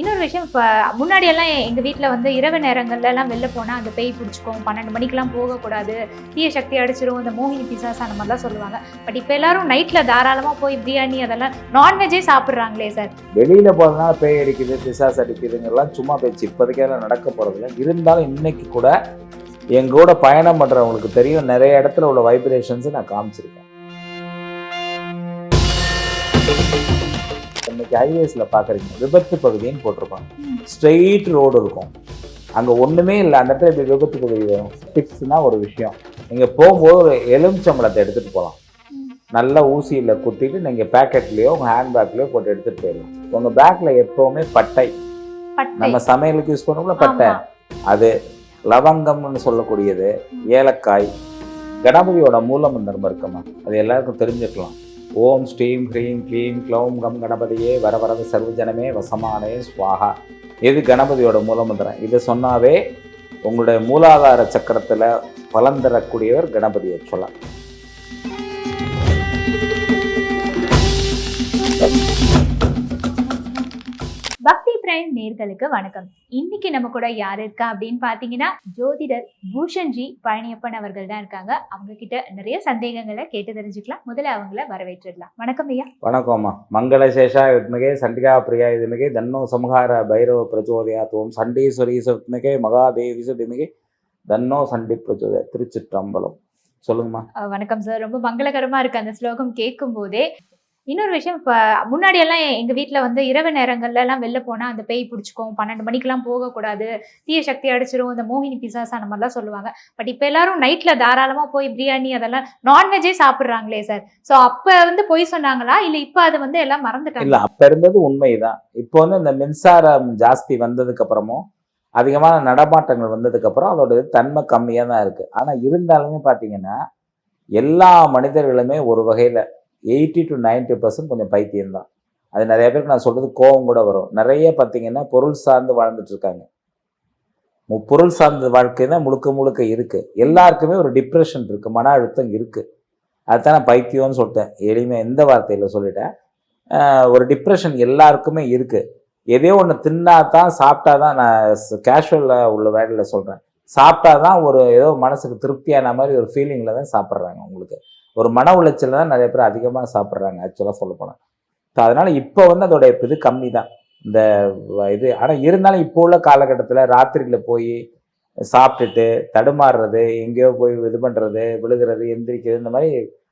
இன்னொரு விஷயம் இப்போ முன்னாடியெல்லாம் எங்கள் வீட்டில் வந்து இரவு நேரங்கள்லாம் வெளில போனால் அந்த பேய் பிடிச்சிக்கும் பன்னெண்டு மணிக்கெலாம் போகக்கூடாது தீய சக்தி அடிச்சிரும் இந்த மோகினி பிசாஸ் அந்த மாதிரிலாம் சொல்லுவாங்க. பட் இப்போ எல்லாரும் நைட்டில் தாராளமாக போய் பிரியாணி அதெல்லாம் நான்வெஜ்ஜே சாப்பிட்றாங்களே சார். வெளியில் போகிறதுனால பேய் அடிக்குது பிசாஸ் அடிக்குதுங்கிறலாம் சும்மா பேச்சு. இப்போதைக்கெல்லாம் நடக்க போகிறதில்ல இருந்தாலும் இன்னைக்கு கூட எங்கூட பயணம் பண்ணுறவங்களுக்கு தெரியும் நிறைய இடத்துல உள்ள வைப்ரேஷன்ஸை நான் காமிச்சிருக்கேன். இன்னைக்கு ஹைவேஸ்ல பாக்குறீங்க விபத்து பகுதின்னு போட்டிருப்பாங்க. ஸ்ட்ரெயிட் ரோடு இருக்கும். அங்க ஒண்ணுமே இல்லை. அந்த இடத்துல இப்படி விபத்து பகுதி வரும். டிப்ஸ்னா ஒரு விஷயம். நீங்க போகும்போது ஒரு எலுமிச்சம்பழத்தை எடுத்துட்டு போகலாம். நல்லா ஊசியில் குத்திட்டு நீங்கள் பேக்கெட்லேயோ உங்கள் ஹேண்ட்பேக்லேயோ போட்டு எடுத்துகிட்டு போயிடலாம். உங்கள் பேக்கில் எப்போவுமே பட்டை. நம்ம சமையலுக்கு யூஸ் பண்ணுவோம்ல பட்டை. அது லவங்கம்னு சொல்லக்கூடியது. ஏலக்காய். கணபதியோட மூலமந்திரம் இருக்குமா? அது எல்லாருக்கும் தெரிஞ்சுக்கலாம். ஓம் ஸ்ரீம் ஹ்ரீம் க்ளீம் க்ளௌம் கம் கணபதியே வரவரது சர்வஜனமே வசமானே ஸ்வாகா இது கணபதியோட மூலமந்திரம் இதை சொன்னாவே உங்களுடைய மூலாதார சக்கரத்தில் பலன் தரக்கூடியவர் கணபதியை சொல்லலாம். பிரைம் நேர்களுக்கு வணக்கம். இன்னைக்கு நம்ம கூட யார் இருக்கா அப்படின்னு பாத்தீங்கன்னா ஜோதிடர் பூஷன்ஜி பழனியப்பன் அவர்கள் தான் இருக்காங்க. அவங்க கிட்ட நிறைய சந்தேகங்களை கேட்டு தெரிஞ்சுக்கலாம். முதல்ல அவங்கள வரவேற்றிடலாம். வணக்கம் ஐயா. வணக்கம்மா மங்களசேஷா வித்மகே சண்டிகா பிரியா இதுமிகே தன்னோ சம்ஹார பைரவ பிரச்சோதயாத்துவம் சண்டீஸ்வரி வித்மகே மகாதேவி சுதிமிகே தன்னோ சண்டி பிரச்சோதய திருச்சிற்றம்பலம். சொல்லுங்கம்மா. வணக்கம் சார் ரொம்ப மங்களகரமா இருக்கு அந்த ஸ்லோகம் கேட்கும் போதே. இன்னொரு விஷயம் இப்போ முன்னாடி எல்லாம் எங்க வந்து இரவு நேரங்கள்ல எல்லாம் வெளில போனா அந்த பேய் பிடிச்சிக்கும் பன்னெண்டு மணிக்கெல்லாம் போகக்கூடாது தீய சக்தி அடிச்சிரும் இந்த மோகினி பிசாஸ் அந்த மாதிரிலாம் சொல்லுவாங்க. பட் இப்போ எல்லாரும் நைட்ல தாராளமா போய் பிரியாணி அதெல்லாம் நான்வெஜ்ஜே சாப்பிட்றாங்களே சார். ஸோ அப்போ வந்து பொய் சொன்னாங்களா? இல்லை இப்போ அது வந்து எல்லாம் மறந்துட்டாங்க இல்லை அப்போ இருந்தது உண்மைதான். இப்போ வந்து இந்த மின்சாரம் ஜாஸ்தி வந்ததுக்கு அப்புறமும் அதிகமான நடமாட்டங்கள் வந்ததுக்கு அப்புறம் அதோட தன்மை கம்மியாக தான் இருக்கு. ஆனால் இருந்தாலுமே பார்த்தீங்கன்னா எல்லா மனிதர்களுமே ஒரு வகையில் எயிட்டி டு 90% பர்சன்ட் கொஞ்சம் பைத்தியம் தான். அது நிறைய பேருக்கு நான் சொல்கிறது கோவம் கூட வரும். நிறைய பார்த்தீங்கன்னா பொருள் சார்ந்து வாழ்ந்துட்டு இருக்காங்க. மு- பொருள் சார்ந்த வாழ்க்கை தான் முழுக்க முழுக்க இருக்குது எல்லாருக்குமே ஒரு டிப்ரெஷன் இருக்குது மன அழுத்தம் இருக்குது அதுதான் நான் பைத்தியம்னு சொல்லிட்டேன். எளிமையாக எந்த வார்த்தையில் சொல்லிட்டேன். ஒரு டிப்ரெஷன் எல்லாருக்குமே இருக்குது எதையோ ஒன்று தின்னா தான் சாப்பிட்டா தான் நான் கேஷுவலில் உள்ள வேலையில் சொல்கிறேன் சாப்பிட்டா தான் ஒரு ஏதோ மனசுக்கு திருப்தியான மாதிரி ஒரு ஃபீலிங்கில் தான் சாப்பிட்றாங்க உங்களுக்கு. ஒரு மன உளைச்சல் தான் நிறைய பேர் அதிகமாக சாப்பிட்றாங்க ஆக்சுவலாக சொல்லப்போனால் ஸோ அதனால் இப்போ வந்து அதோடைய இது கம்மி தான். இந்த இது ஆனால் இருந்தாலும் இப்போ உள்ள காலகட்டத்தில் ராத்திரியில் போய் சாப்பிட்டுட்டு தடுமாறுறது எங்கேயோ போய் இது பண்ணுறது விழுகிறது எந்திரிக்கிறது இந்த மாதிரி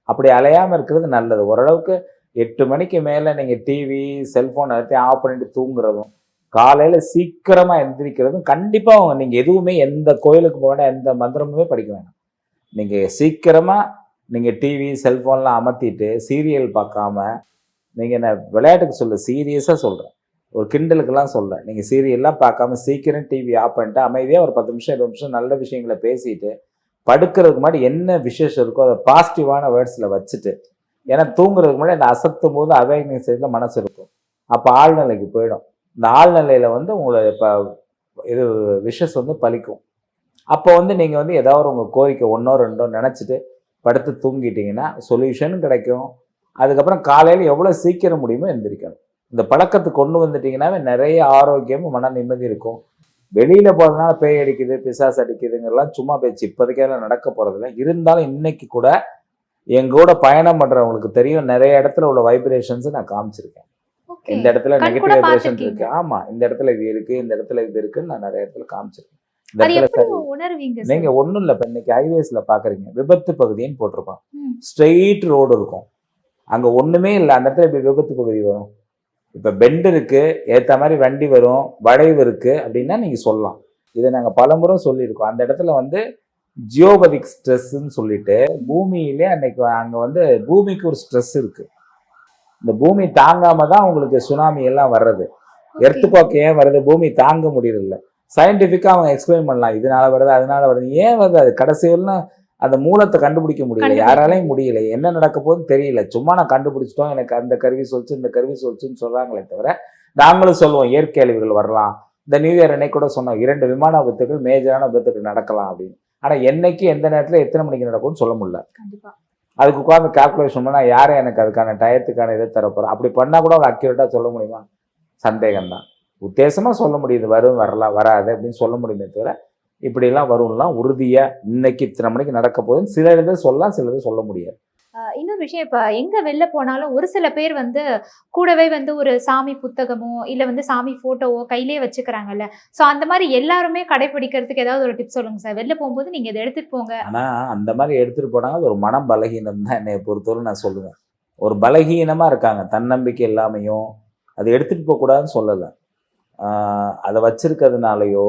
அப்படி அலையாமல் இருக்கிறது நல்லது. ஓரளவுக்கு எட்டு மணிக்கு மேலே நீங்கள் டிவி செல்ஃபோன் எல்லாத்தையும் ஆஃப் பண்ணிட்டு தூங்குறதும் காலையில் சீக்கிரமாக எந்திரிக்கிறதும் கண்டிப்பாக நீங்கள் எதுவுமே எந்த கோயிலுக்கு போக வேண்டாம் எந்த மந்திரமுமே படிக்க வேணாம். நீங்கள் சீக்கிரமாக நீங்கள் டிவி செல்ஃபோன்லாம் அமர்த்திட்டு சீரியல் பார்க்காம நீங்கள் என்ன விளையாட்டுக்கு சொல்ல சீரியஸாக சொல்கிறேன் ஒரு கிண்டலுக்கெல்லாம் சொல்கிறேன் நீங்கள் சீரியல்லாம் பார்க்காம சீக்கிரம் டிவி ஆஃப் பண்ணிட்டு அமைதியாக ஒரு பத்து நிமிஷம் இருபது நிமிஷம் நல்ல விஷயங்களை பேசிட்டு படுக்கிறதுக்கு முன்னாடி என்ன விசேஷம் இருக்கோ அதை பாசிட்டிவான வேர்ட்ஸில் வச்சுட்டு ஏன்னா தூங்குறதுக்கு முன்னாடி அந்த அசத்தும் போது அவேக்னிங் சைடில் மனசு இருக்கும். அப்போ ஆழ்நிலைக்கு போயிடும். இந்த ஆழ்நிலையில் வந்து உங்களை இப்போ இது விஷஸ் வந்து பலிக்கும். அப்போ வந்து நீங்கள் வந்து ஏதாவது உங்கள் கோரிக்கை ஒன்றோ ரெண்டோ நினச்சிட்டு படுத்து தூங்கிட்டீங்கன்னா சொல்யூஷனும் கிடைக்கும். அதுக்கப்புறம் காலையில் எவ்வளோ சீக்கிரம் முடியுமோ எந்திரிக்கணும். இந்த பழக்கத்தை கொண்டு வந்துட்டீங்கன்னாவே நிறைய ஆரோக்கியமும் மன நிம்மதி இருக்கும். வெளியில போறதுனால பேய் அடிக்குது பிசாஸ் அடிக்குதுங்கெல்லாம் சும்மா பேச்சு. இப்போதைக்கெல்லாம் நடக்க போறதில்ல. இருந்தாலும் இன்னைக்கு கூட எங்கூட பயணம் பண்றவங்களுக்கு தெரியும். நிறைய இடத்துல உள்ள வைப்ரேஷன்ஸ் நான் காமிச்சிருக்கேன். இந்த இடத்துல நெகட்டிவ் கூட வைப்ரேஷன் பார்த்திருக்கீங்க. இருக்கு. ஆமா இந்த இடத்துல இது இருக்கு இந்த இடத்துல இது இருக்குன்னு நான் நிறைய இடத்துல காமிச்சிருக்கேன். நீங்க ஒண்ணும் இல்ல இப்ப இன்னைக்கு ஹைவேஸ்ல பாக்குறீங்க. விபத்து பகுதின்னு போட்டிருப்பான். ஸ்ட்ரெயிட் ரோடு இருக்கும். அங்க ஒண்ணுமே இல்லை. அந்த இடத்துல இப்படி விபத்து பகுதி வரும்? இப்ப பெண்ட் இருக்கு ஏத்த மாதிரி வண்டி வரும் வளைவு இருக்கு அப்படின்னா நீங்க சொல்லலாம். இதை நாங்க பலமுறை சொல்லியிருக்கோம். அந்த இடத்துல வந்து ஜியோபதிக் ஸ்ட்ரெஸ்ன்னு சொல்லிட்டு பூமியிலே அன்னைக்கு அங்க வந்து பூமிக்கு ஒரு ஸ்ட்ரெஸ் இருக்கு. இந்த பூமி தாங்காம தான் உங்களுக்கு சுனாமி எல்லாம் வர்றது. எர்த்துக்கோக்கு ஏன் வருது? பூமி தாங்க முடியல சயின்டிஃபிக்காக அவங்க எக்ஸ்பிளைன் பண்ணலாம். இதனால வருது அதனால வருது. ஏன் வருது? அது கடைசியிலாம் அந்த மூலத்தை கண்டுபிடிக்க முடியல. யாராலையும் முடியல. என்ன நடக்க போகுதுன்னு தெரியல. சும்மா நான் கண்டுபிடிச்சிட்டோம். எனக்கு அந்த கருவி சொல்லிச்சு இந்த கருவி சொல்லிச்சுன்னு சொல்றாங்களே தவிர நாங்களும் சொல்லுவோம் இயற்கை அழிவுகள் வரலாம். இந்த நியூ இயர் அன்னைக்கு கூட சொன்னோம் இரண்டு விமான விபத்துகள் மேஜரான விபத்துகள் நடக்கலாம் அப்படின்னு. ஆனா என்னைக்கு எந்த நேரத்துல எத்தனை மணிக்கு நடக்கும்னு சொல்ல முடியல. அதுக்கு உட்காந்து கால்குலேஷன் பண்ணா யாரும் எனக்கு அதுக்கான டயத்துக்கான இதை தரப்போறோம் அப்படி பண்ணா கூட அவ்வளோ அக்யூரேட்டா சொல்ல முடியுமா? சந்தேகம் தான் உத்தேசமாக சொல்ல முடியுது வரும் வரலாம் வராது அப்படின்னு சொல்ல முடியுமே தவிர இப்படிலாம் வரும்லாம் உறுதியாக இன்னைக்கு இத்தனை மணிக்கு நடக்க போகுதுன்னு சில இதை சொல்லலாம் சில சொல்ல முடியாது. இன்னொரு விஷயம் இப்ப எங்க வெளில போனாலும் ஒரு சில பேர் வந்து கூடவே வந்து ஒரு சாமி புத்தகமோ இல்ல வந்து சாமி போட்டோவோ கையிலே வச்சுக்கிறாங்கல்ல. சோ அந்த மாதிரி எல்லாருமே கடைபிடிக்கிறதுக்கு ஏதாவது ஒரு டிப் சொல்லுங்க சார். வெளில போகும்போது நீங்க இதை எடுத்துட்டு போங்க. ஆனால் அந்த மாதிரி எடுத்துகிட்டு போனாங்க அது ஒரு மனம் பலகீனம் தான் என்னை பொறுத்தவரை நான் சொல்லுவேன். ஒரு பலகீனமாக இருக்காங்க. தன்னம்பிக்கை இல்லாமையும் அதை எடுத்துகிட்டு போகக்கூடாதுன்னு சொல்லலை. அதை வச்சிருக்கிறதுனாலையோ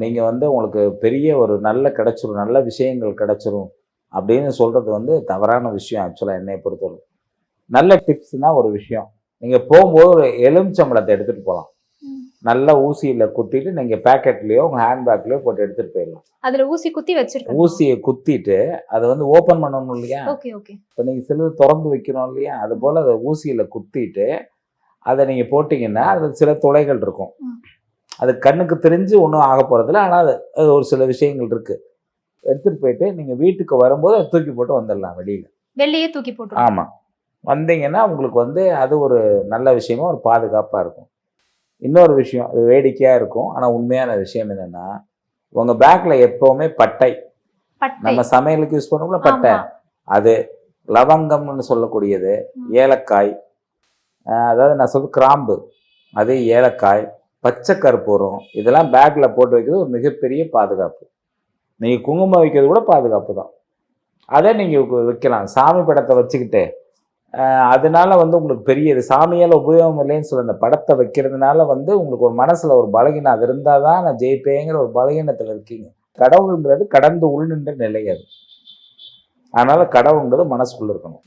நீங்கள் வந்து உங்களுக்கு பெரிய ஒரு நல்ல கிடைச்சிரும் நல்ல விஷயங்கள் கிடைச்சிரும் அப்படின்னு சொல்கிறது வந்து தவறான விஷயம் ஆக்சுவலாக என்னை பொறுத்தவரை. நல்ல டிப்ஸ்னால் ஒரு விஷயம். நீங்கள் போகும்போது ஒரு எலுமிச்சம்பழத்தை எடுத்துகிட்டு போகலாம். நல்ல ஊசியில் குத்திட்டு நீங்கள் பேக்கெட்லேயோ உங்கள் ஹேண்ட்பேக்லேயோ போட்டு எடுத்துகிட்டு போயிடலாம். அதுல ஊசி குத்தி வச்சிருக்கேன் ஊசியை குத்திட்டு அதை வந்து ஓப்பன் பண்ணணும் இல்லையா? Okay okay. இப்போ நீங்கள் சிலது திறந்து வைக்கணும் இல்லையா? அது போல் அதை ஊசியில் குத்திட்டு அதை நீங்கள் போட்டிங்கன்னா அதில் சில துளைகள் இருக்கும். அது கண்ணுக்கு தெரிஞ்சு ஒன்றும் ஆக போகிறதில்ல ஆனால் அது அது ஒரு சில விஷயங்கள் இருக்குது எடுத்துகிட்டு போயிட்டு நீங்கள் வீட்டுக்கு வரும்போது அதை தூக்கி போட்டு வந்துடலாம் வெளியில். வெளியே தூக்கி போட்டுருவோம் ஆமாம் வந்தீங்கன்னா உங்களுக்கு வந்து அது ஒரு நல்ல விஷயமா ஒரு பாதுகாப்பாக இருக்கும். இன்னொரு விஷயம் இது வேடிக்கையாக இருக்கும். ஆனால் உண்மையான விஷயம் என்னென்னா உங்கள் பேக்கில் எப்போவுமே பட்டை. பட்டை. நம்ம சமையலுக்கு யூஸ் பண்ணுவோம்ல பட்டை. அது லவங்கம்னு சொல்லக்கூடியது. ஏலக்காய் அதாவது நான் சொல்றது கிராம்பு அதே ஏலக்காய் பச்சை கற்பூரம் இதெல்லாம் பேக்கில் போட்டு வைக்கிறது ஒரு மிகப்பெரிய பாதுகாப்பு. நீங்கள் குங்குமம் வைக்கிறது கூட பாதுகாப்பு தான். அதை நீங்கள் வைக்கலாம். சாமி படத்தை வச்சுக்கிட்டு அதனால வந்து உங்களுக்கு பெரிய இது சாமியால் உபயோகம் இல்லைன்னு சொல்ல அந்த படத்தை வைக்கிறதுனால வந்து உங்களுக்கு ஒரு மனசில் ஒரு பலகீனம் அது இருந்தால் தான் நான் ஜெயிப்பேங்கிற ஒரு பலகீனத்தில் இருக்கீங்க. கடவுள்ன்றது கடந்து உள் நிலை அது. அதனால் கடவுள்ன்றது மனசுக்குள்ளே இருக்கணும்.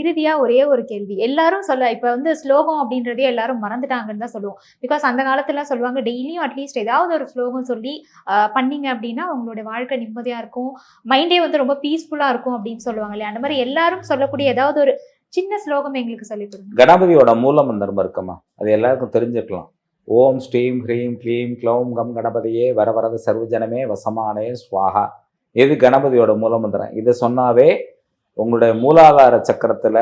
இறுதியாக ஒரே ஒரு கேள்வி. எல்லாரும் சொல்ல இப்போ வந்து ஸ்லோகம் அப்படின்றதே எல்லாரும் மறந்துட்டாங்கன்னு தான் சொல்லுவோம். பிகாஸ் அந்த காலத்துல சொல்லுவாங்க டெய்லியும் அட்லீஸ்ட் ஏதாவது ஒரு ஸ்லோகம் சொல்லி பண்ணிங்க பண்ணீங்க அப்படின்னா அவங்களோட வாழ்க்கை நிம்மதியாக இருக்கும். மைண்டே வந்து ரொம்ப பீஸ்ஃபுல்லாக இருக்கும் அப்படின்னு சொல்லுவாங்க இல்லையா? அந்த மாதிரி எல்லாரும் சொல்லக்கூடிய ஏதாவது ஒரு சின்ன ஸ்லோகம் எங்களுக்கு சொல்லி கொடுங்க. கணபதியோட மூலம் மந்திரம் இருக்குமா? அது எல்லாருக்கும் தெரிஞ்சுக்கலாம் ஓம் ஸ்ரீம் ஹ்ரீம் க்ளீம் க்ளௌம் கம் கணபதியே வர வரத சர்வஜனமே வசமானே ஸ்வாகா எது கணபதியோட மூல மந்திரம்? இதை சொன்னாவே உங்களுடைய மூலாதார சக்கரத்தில்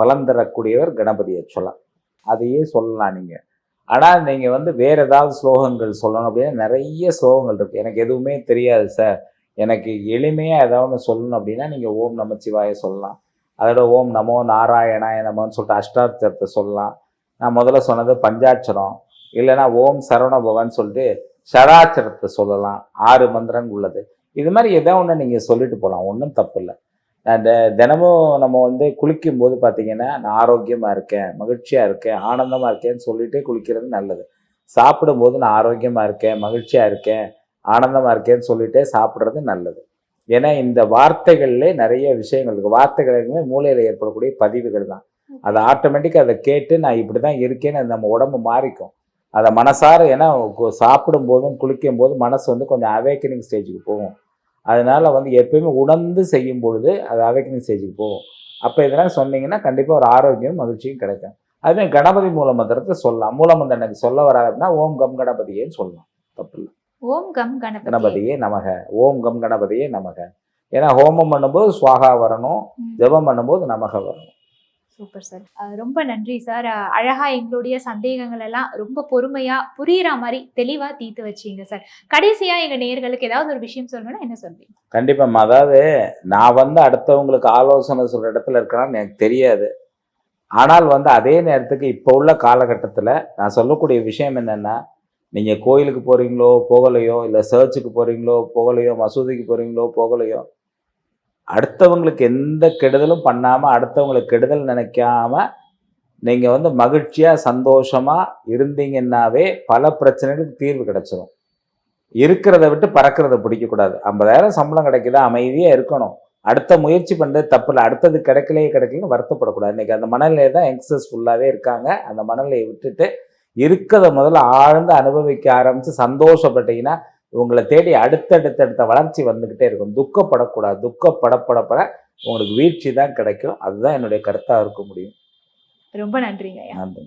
பலன் தரக்கூடியவர் கணபதி சொல்லலாம். அதையே சொல்லலாம் நீங்கள் ஆனால் நீங்கள் வந்து வேற ஏதாவது ஸ்லோகங்கள் சொல்லணும் அப்படின்னா நிறைய ஸ்லோகங்கள் இருக்குது எனக்கு எதுவுமே தெரியாது சார். எனக்கு எளிமையாக ஏதாவது ஒன்று சொல்லணும் அப்படின்னா நீங்கள் ஓம் நமச்சிவாய சொல்லலாம். அதோட ஓம் நமோ நாராயணாய நமோன்னு சொல்லிட்டு அஷ்டாட்சரத்தை சொல்லலாம். நான் முதல்ல சொன்னது பஞ்சாட்சரம். இல்லைன்னா ஓம் சரவண பவன் சொல்லிட்டு ஷடாட்சரத்தை சொல்லலாம். ஆறு மந்திரங்கள் உள்ளது. இது மாதிரி எதோ ஒன்று நீங்கள் சொல்லிட்டு போகலாம் ஒன்றும் தப்பு இல்லை. தினமும் நம்ம வந்து குளிக்கும் போது பார்த்தீங்கன்னா நான் ஆரோக்கியமாக இருக்கேன் மகிழ்ச்சியாக இருக்கேன் ஆனந்தமாக இருக்கேன்னு சொல்லிட்டே குளிக்கிறது நல்லது. சாப்பிடும்போது நான் ஆரோக்கியமாக இருக்கேன் மகிழ்ச்சியாக இருக்கேன் ஆனந்தமாக இருக்கேன்னு சொல்லிட்டே சாப்பிட்றது நல்லது. ஏன்னா இந்த வார்த்தைகள்லே நிறைய விஷயங்கள் இருக்குது வார்த்தைகளுக்குமே மூளையில் ஏற்படக்கூடிய பதிவுகள் தான். அதை ஆட்டோமேட்டிக்காக அதை கேட்டு நான் இப்படி தான் இருக்கேன்னு அது நம்ம உடம்பு மாறிக்கும். அதை மனசார ஏன்னா சாப்பிடும் போதும் குளிக்கும் போதும் மனசு வந்து கொஞ்சம் அவேக்கனிங் ஸ்டேஜுக்கு போகும். அதனால வந்து எப்பயுமே உணர்ந்து செய்யும் பொழுது அது அவேக்கனிங் ஸ்டேஜுக்கு போகும். அப்போ இதெல்லாம் சொன்னீங்கன்னா கண்டிப்பாக ஒரு ஆரோக்கியம் மகிழ்ச்சியும் கிடைக்கும். அதுவே கணபதி மூல மந்திரத்தை சொல்லலாம். மூல மந்திரம் எனக்கு சொல்ல வராது அப்படின்னா ஓம் கம் கணபதியேன்னு சொல்லலாம். தப்பு இல்லை ஓம் கம் கணபதி. கணபதியே நமக. ஓம் கம் கணபதியே நமக. ஏன்னா ஹோமம் பண்ணும்போது ஸ்வாகா வரணும். ஜெபம் பண்ணும்போது நமக வரணும். Super sir. ரொம்ப நன்றி சார். அழகா எங்களுடைய சந்தேகங்கள் எல்லாம் ரொம்ப பொறுமையா புரியுற மாதிரி தெளிவா தீர்த்து வச்சீங்க சார். கடைசியா எங்க நேர்களுக்கு ஏதாவது ஒரு விஷயம் சொல்லணும்னா என்ன சொல்வீங்க? கண்டிப்பாக அதாவது நான் வந்து அடுத்தவங்களுக்கு ஆலோசனை சொல்கிற இடத்துல இருக்கிறான்னு எனக்கு தெரியாது. ஆனால் வந்து அதே நேரத்துக்கு இப்போ உள்ள காலகட்டத்தில் நான் சொல்லக்கூடிய விஷயம் என்னென்னா நீங்கள் கோயிலுக்கு போகிறீங்களோ போகலையோ இல்லை சர்ச்சுக்கு போகிறீங்களோ போகலையோ மசூதிக்கு போகிறீங்களோ போகலையோ அடுத்தவங்களுக்கு எந்த கெடுதலும் பண்ணாமல் அடுத்தவங்களுக்கு கெடுதல் நினைக்காம நீங்கள் வந்து மகிழ்ச்சியாக சந்தோஷமாக இருந்தீங்கன்னாவே பல பிரச்சனைகளுக்கு தீர்வு கிடைச்சிடும் இருக்கிறத விட்டு பறக்கிறத பிடிக்கக்கூடாது. ஐம்பதாயிரம் சம்பளம் கிடைக்குதா அமைதியாக இருக்கணும். அடுத்த முயற்சி பண்ணுறது தப்பில் அடுத்தது கிடைக்கலையே கிடைக்கலன்னு வருத்தப்படக்கூடாது. இன்னைக்கு அந்த மனநிலையை தான் யங்ஸ்டர்ஸ் ஃபுல்லாகவே இருக்காங்க. அந்த மனநிலையை விட்டுட்டு இருக்கிறத முதல்ல ஆழ்ந்து அனுபவிக்க ஆரம்பித்து சந்தோஷப்பட்டீங்கன்னா உங்களை தேடி அடுத்தடுத்தடுத்த வளர்ச்சி வந்துக்கிட்டே இருக்கும். துக்கப்படக்கூடாது. துக்கப்படப்படப்பட உங்களுக்கு வீழ்ச்சி தான் கிடைக்கும். அதுதான் என்னுடைய கருத்தாக இருக்க முடியும். ரொம்ப நன்றிங்க. ஐயா நன்றி